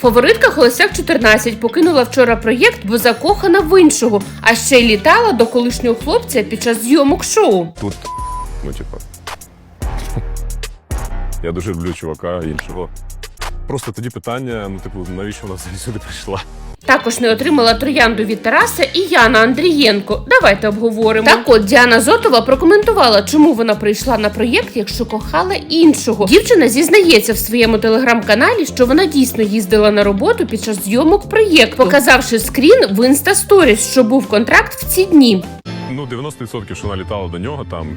Фаворитка Холостяк 14 покинула вчора проєкт, бо закохана в іншого, а ще й літала до колишнього хлопця під час зйомок шоу. Тут, ну, типа. Я дуже люблю чувака іншого. Просто тоді питання: ну, типу, навіщо вона взагалі сюди прийшла? Також не отримала троянду від Тараса і Яна Андрієнко. Давайте обговоримо. Так от Діана Зотова прокоментувала, чому вона прийшла на проєкт, якщо кохала іншого. Дівчина зізнається в своєму телеграм-каналі, що вона дійсно їздила на роботу під час зйомок проєкту, показавши скрін в інстасторіс, що був контракт в ці дні. Ну, 90% що вона літала до нього там.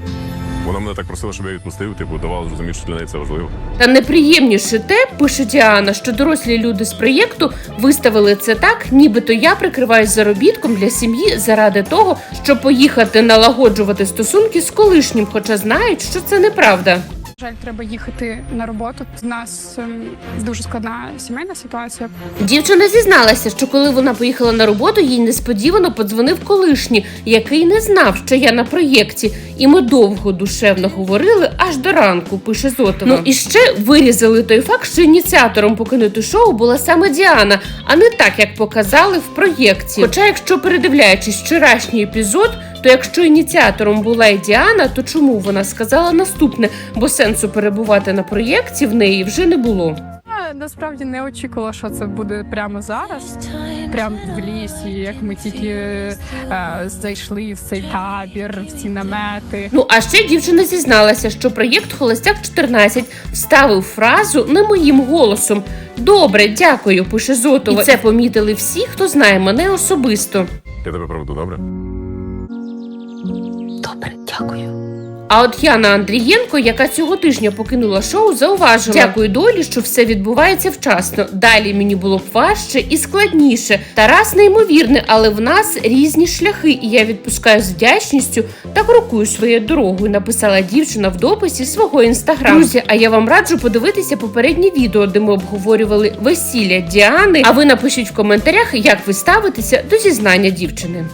Вона мене так просила, щоб я відпустив, типу, давала зрозуміти, що для неї це важливо. Та неприємніше те, пише Діана, що дорослі люди з проєкту виставили це так, нібито я прикриваюсь заробітком для сім'ї заради того, щоб поїхати налагоджувати стосунки з колишнім, хоча знають, що це неправда. Жаль, треба їхати на роботу. У нас ем, дуже складна сімейна ситуація. Дівчина зізналася, що коли вона поїхала на роботу, їй несподівано подзвонив колишній, який не знав, що я на проєкті, і ми довго душевно говорили аж до ранку. Пише Зотова. Ну і ще вирізали той факт, що ініціатором покинути шоу була саме Діана, а не так, як показали в проєкті. Хоча, якщо передивляючись вчорашній епізод. То якщо ініціатором була і Діана, то чому вона сказала наступне? Бо сенсу перебувати на проєкті в неї вже не було. Я насправді не очікувала, що це буде прямо зараз, прямо в лісі, як ми тільки е, зайшли в цей табір, в ці намети. Ну а ще дівчина зізналася, що проєкт Холостяк 14 вставив фразу не моїм голосом. Добре, дякую, пише Зотова. І це помітили всі, хто знає мене особисто. Я тебе проведу, добре? Добре, дякую. А от Яна Андрієнко, яка цього тижня покинула шоу, зауважила: дякую долі, що все відбувається вчасно. Далі мені було б важче і складніше. Тарас неймовірний, але в нас різні шляхи, і я відпускаю з вдячністю та крокую своєю дорогою. Написала дівчина в дописі свого інстаграму. Друзі, а я вам раджу подивитися попереднє відео, де ми обговорювали весілля Діани. А ви напишіть в коментарях, як ви ставитеся до зізнання дівчини.